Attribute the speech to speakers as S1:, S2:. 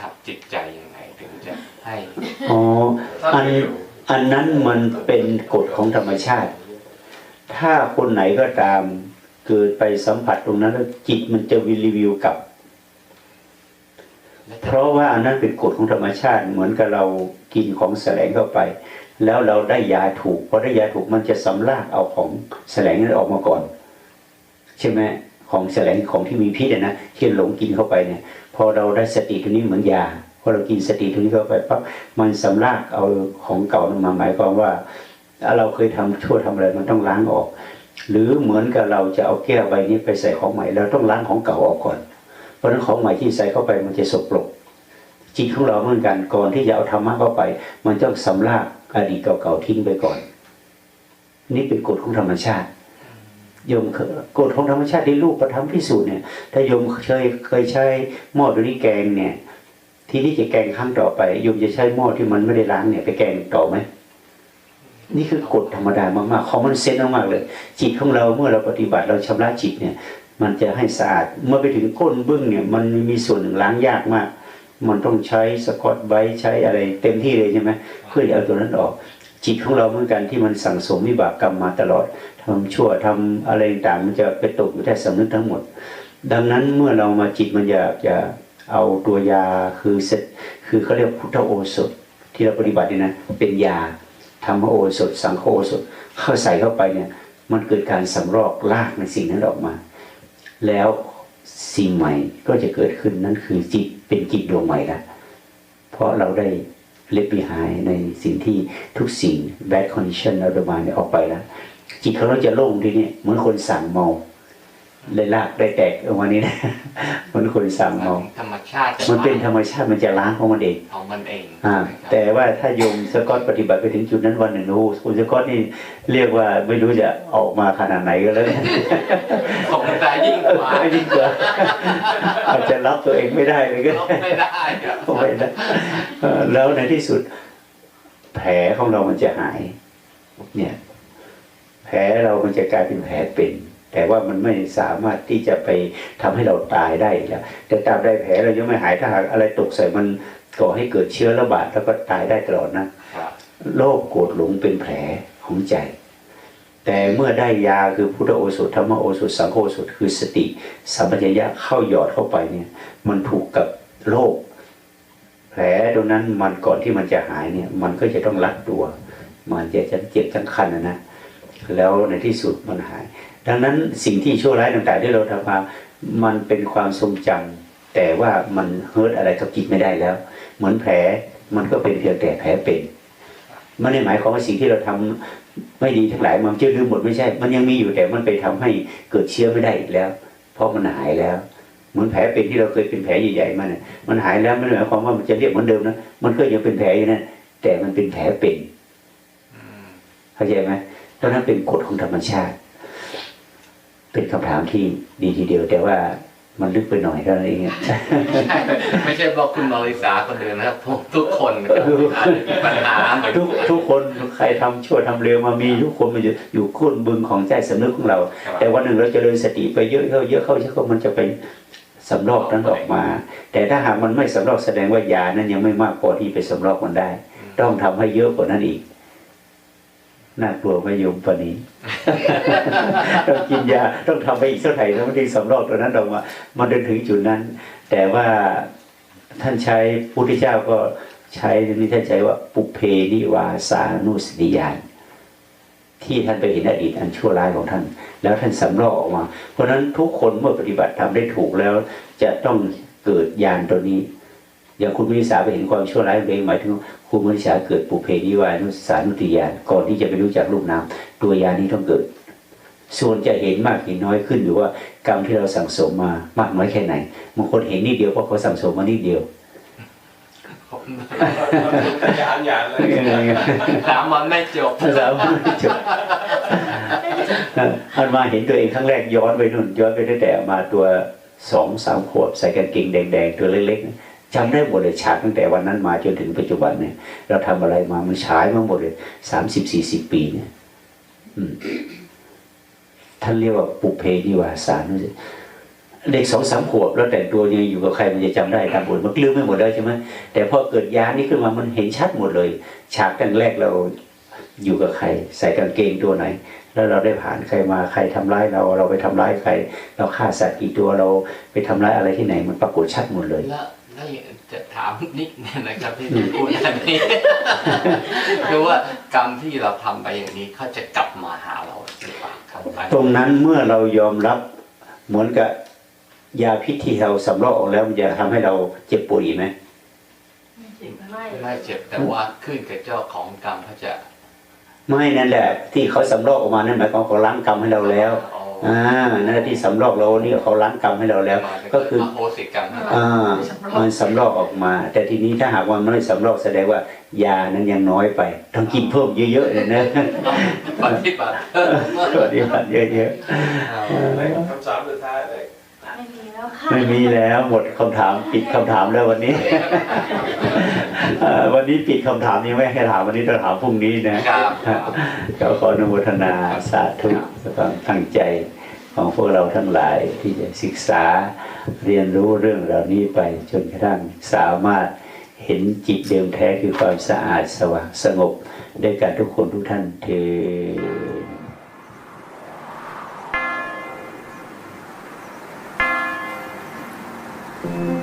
S1: ทับจิตใจยังไงถึงจะให้
S2: อ๋อ
S1: ถ้า
S2: อัน
S1: ไม่รู้
S2: อันนั้นมันเป็นกฎของธรรมชาติ ถ้าคนไหนก็ตามเกิดไปสัมผัสตรงนั้นแล้วจิตมันจะวิรีวิวกลับ เพราะว่าอันนั้นเป็นกฎของธรรมชาติ เหมือนกับเรากินของแสลงเข้าไป แล้วเราได้ยาถูกพอได้ยาถูกมันจะสำลากเอาของแสลงนั้นออกมาก่อน ใช่ไหม ของแสลงของที่มีพิษนะที่หลงกินเข้าไปเนี่ย พอเราได้สติตรงนี้เหมือนยาพอเรากินสติตรงนี้เข้าไปปั๊บมันสำลากเอาของเก่ามาหมายความว่า เราเคยทำชั่วทำอะไรมันต้องล้างออก หรือเหมือนกับเราจะเอาแก้วใบนี้ไปใส่ของใหม่เราต้องล้างของเก่าออกก่อน เพราะนั้นของใหม่ที่ใส่เข้าไปมันจะสกปรกจิตของเราเหมือนกันก่อนที่จะเอาธรรมะเข้าไป มันต้องสำลากอดีตเก่าๆทิ้งไปก่อน นี่เป็นกฎของธรรมชาติ โยมกฎของธรรมชาติที่ลูกประทับพิสูจน์เนี่ยถ้าโยมเคยเคยใช้หม้อตัวนี้แกงเนี่ย ทีนี้จะแกงครั้งต่อไปโยมจะใช้หม้อที่มันไม่ได้ล้างเนี่ยไปแกงต่อไหมนี่คือกฎธรรมดามากๆของมันเซนมากๆเลย จิตของเราเมื่อเราปฏิบัติเราชำระจิตเนี่ย มันจะให้สะอาดเมื่อไปถึงก้นบึ้งเนี่ย มันมีส่วนหนึ่งล้างยากมาก มันต้องใช้สกอตไบใช้อะไรเต็มที่เลยใช่ไหมเพื่อจะเอาตัวนั้นออก จิตของเราเหมือนกันที่มันสั่งสมวิบากกรรมมาตลอดทำชั่วทำอะไรต่างมันจะไปตกอยู่ใต้สำนึกทั้งหมด ดังนั้นเมื่อเรามาจิตมันอยากจะเอาตัวยาคือเสร็จคือเขาเรียกพุทธโอสถ ที่เราปฏิบัติเนี่ยนะเป็นยาธรรมโอสถ สังโฆโอสถเข้าใส่เข้าไปเนี่ยมันเกิดการสำรอกลากในสิ่งนั้นออกมา แล้วสิ่งใหม่ก็จะเกิดขึ้นนั่นคือจิตเป็นจิตดวงใหม่ละเพราะเราได้ เล็บปีหายในสิ่งที่ทุกสิ่ง bad condition เราดมาเนี่ยออกไปแล้ว จิตของเราจะโล่งทีนี้เหมือนคนสั่งเมา เลยลากได้แตกออกมานี้นะเหมือนคนสั่งเมา
S1: ธรรมชาติจะ
S2: มันเป็นธรรมชาติมันจะล้างของมันเอง
S1: ของมันเอง
S2: อ่าแต่ว่าถ้าโยมสกอตปฏิบัติไปถึงจุดนั้นวันหนึ่งโอ้โหคุณสกอตนี่เรียกว่าไม่รู้จะออกมาขนาดไหนก็แล้วเนี่ย
S1: ของมันตายยิ่งกว่า
S2: ยิ่งกว่าอาจจะรับตัวเองไม่ได้เลยก็
S1: ลบไม่ได้ครับ
S2: ไม่ได้เออแล้วในที่สุด แผลของเรามันจะหาย เนี่ย แผลเรามันจะกลายเป็นแผลเป็น แต่ว่ามันไม่สามารถที่จะไปทำให้เราตายได้อีกแล้วแต่ตราบใดแผลเรายังไม่หายถ้าหากอะไรตกใส่มันก่อให้เกิดเชื้อระบาดแล้วก็ตายได้ตลอดนะ
S1: ครับ
S2: โรคโกรธหลงเป็นแผลของใจ แต่เมื่อได้ยาคือพุทธโอสถธรรมโอสถสังโฆโอสถคือสติสัมปชัญญะเข้าหยอดเข้าไปเนี่ย มันถูกกับโรคแผลตรงนั้นมันก่อนที่มันจะหายเนี่ย มันก็จะต้องรัดตัว มันจะจะเจ็บทั้งคันนะนะแล้วในที่สุดมันหาย ดังนั้นสิ่งที่ชั่วร้ายต่างๆที่เราทำมา มันเป็นความทรงจำแต่ว่ามันเฮิร์ตอะไรกับจิตไม่ได้แล้ว เหมือนแผลมันก็เป็นเพียงแต่แผลเป็นไม่ได้หมายความว่าสิ่งที่เราทำไม่ดีทั้งหลายมันจะลืมหมดไม่ใช่ มันยังมีอยู่แต่มันไปทำให้เกิดเชื้อไม่ได้อีกแล้ว เพราะมันหายแล้ว เหมือนแผลเป็นที่เราเคยเป็นแผลใหญ่ๆมาเนี่ยมันหายแล้วไม่หมายความว่ามันจะเรียบเหมือนเดิมนะมันก็ยังเป็นแผลอยู่นะแต่มันเป็นแผลเป็นเข้าใจไหมเพราะนั้นเป็นกฎของธรรมชาติ เป็นคำถามที่ดีทีเดียว แต่ว่ามันลึกไปหน่อยเท่านั้นเองอะ
S1: ใช่ไม่ใช่บอกคุณมาริสาคนเดียวนะครับทุกทุกคนครับอาจจะมีปัญหาเหมือน
S2: ทุกทุกคนใครทำชั่วทำเร็วมามีทุกคนมันอยู่อยู่ก้นบึงของใจสำนึกของเรา
S1: ครับ
S2: แต่วันหนึ่งเราจเจริญสติไปเยอะเข้าเยอะเข้าเยอะเข้ามันจะไปสำรอกนั้นออกมา แต่ถ้าหากมันไม่สำรอกแสดงว่ายานั้นยังไม่มากพอที่ไปสำรอกมันได้ ต้องทำให้เยอะกว่านั้นอีก น่ากลัวไม่ยมปานนี้ต้องกินยาต้องทำไปอีกเท่าไหร่แล้วมันถึงสำรอกตัวนั้นออกมามันจนถึงจุดนั้น แต่ว่าท่านใช้พุทธเจ้าก็ใช้นี่ท่านใช้ว่าปุเพนิวาสานุสติญาณที่ท่านไปเห็นอดีตอันชั่วร้ายของท่าน แล้วท่านสำรอกออกมา เพราะฉะนั้นทุกคนเมื่อปฏิบัติทำได้ถูกแล้ว จะต้องเกิดญาณตัวนี้ อย่างคุณวิสาไปเห็นความชั่วร้ายของตัวเองหมายถึงคุณวิสาเกิดปุเพนิวานุสานุติญาณก่อนที่จะไปรู้จักรูปนามตัวยานี้ต้องเกิด ส่วนจะเห็นมากเห็นน้อยขึ้นอยู่ว่ากรรมที่เราสั่งสมมามากน้อยแค่ไหนบางคนเห็นนิดเดียวเพราะเขาสั่งสมมานิดเดียว
S3: ยานยานเลย
S1: สามวันไม่จบ
S2: ภาษาไม่จบอันมาเห็นตัวเองครั้งแรกย้อนไปนู่นย้อนไปตั้งแต่มาตัวสองสามขวบใส่กางเกงแดงๆตัวเล็กๆ จำได้หมดเลยฉากตั้งแต่วันนั้นมาจนถึงปัจจุบันเนี่ย เราทำอะไรมามันฉายมาหมดเลยสามสิบสี่สิบปีเนี่ยท่านเรียกว่าปุเพนิวาสานุสเด็กสองสามขวบแล้วแต่งตัวยังอยู่กับใครมันจะจำได้ตามบทมันลืมไม่หมดแล้วใช่ไหมแต่พอเกิดยานี่ขึ้นมามันเห็นชัดหมดเลย ฉากกันแรกเราอยู่กับใคร ใส่กางเกงตัวไหน แล้วเราได้ผ่านใครมาใครทำร้ายเราเราไปทำร้ายใคร เราฆ่าสัตว์กี่ตัวเราไปทำร้ายอะไรที่ไหนมันปรากฏชัดหมดเลย
S1: แล้วแล้วจะถามนิดนึงนะครับที่จะพูดอันนี้คือว่ากรรมที่เราทำไปอย่างนี้เขาจะกลับมาหาเราหรือเปล่าครับ
S2: ตรงนั้นเมื่อเรายอมรับเหมือนกับยาพิษที่เราสำรอกออกแล้วมันจะทำให้เราเจ็บปวดอีกไหม
S4: ไม่
S1: ไม่เจ็บแต่ว่าขึ้นกับเจ้าของกรรมเขาจะ
S2: ไม่นั่นแหละ ที่เขาสำรอกออกมานั่นหมายความว่าเขาล้างกรรมให้เราแล้ว
S1: อ๋อ
S2: อ่านั่นแหละที่สำรอกเรานี่เขาล้างกรรมให้เราแล้ว ก็คือ
S1: อโหสิกรรมให้เรา
S2: อ่ามันสำรอกออกมา แต่ทีนี้ถ้าหากว่ามันไม่สำรอกแสดงว่ายานั้นยังน้อยไป ต้องกินเพิ่มเยอะๆเลยนะ
S1: ปฏิบัติ
S2: ปฏิบัติเยอะ
S3: คำสามสุดท้ายเลย
S4: ไม่มีแล้วค่ะ
S2: ๆไม่มีแล้วหมดคำถามปิดคำถามแล้ววันนี้เอ่อ วันนี้ปิดคำถามยังไม่ให้ถามวันนี้ต้องถามพรุ่งนี้นะ
S1: ครับ
S2: ก็ขออนุโมทนาสาธุความตั้งใจของพวกเราทั้งหลายที่จะศึกษาเรียนรู้เรื่องเหล่านี้ไปจนกระทั่งสามารถเห็นจิตเดิมแท้คือความสะอาดสว่างสงบด้วยกันทุกคนทุกท่านเทอญ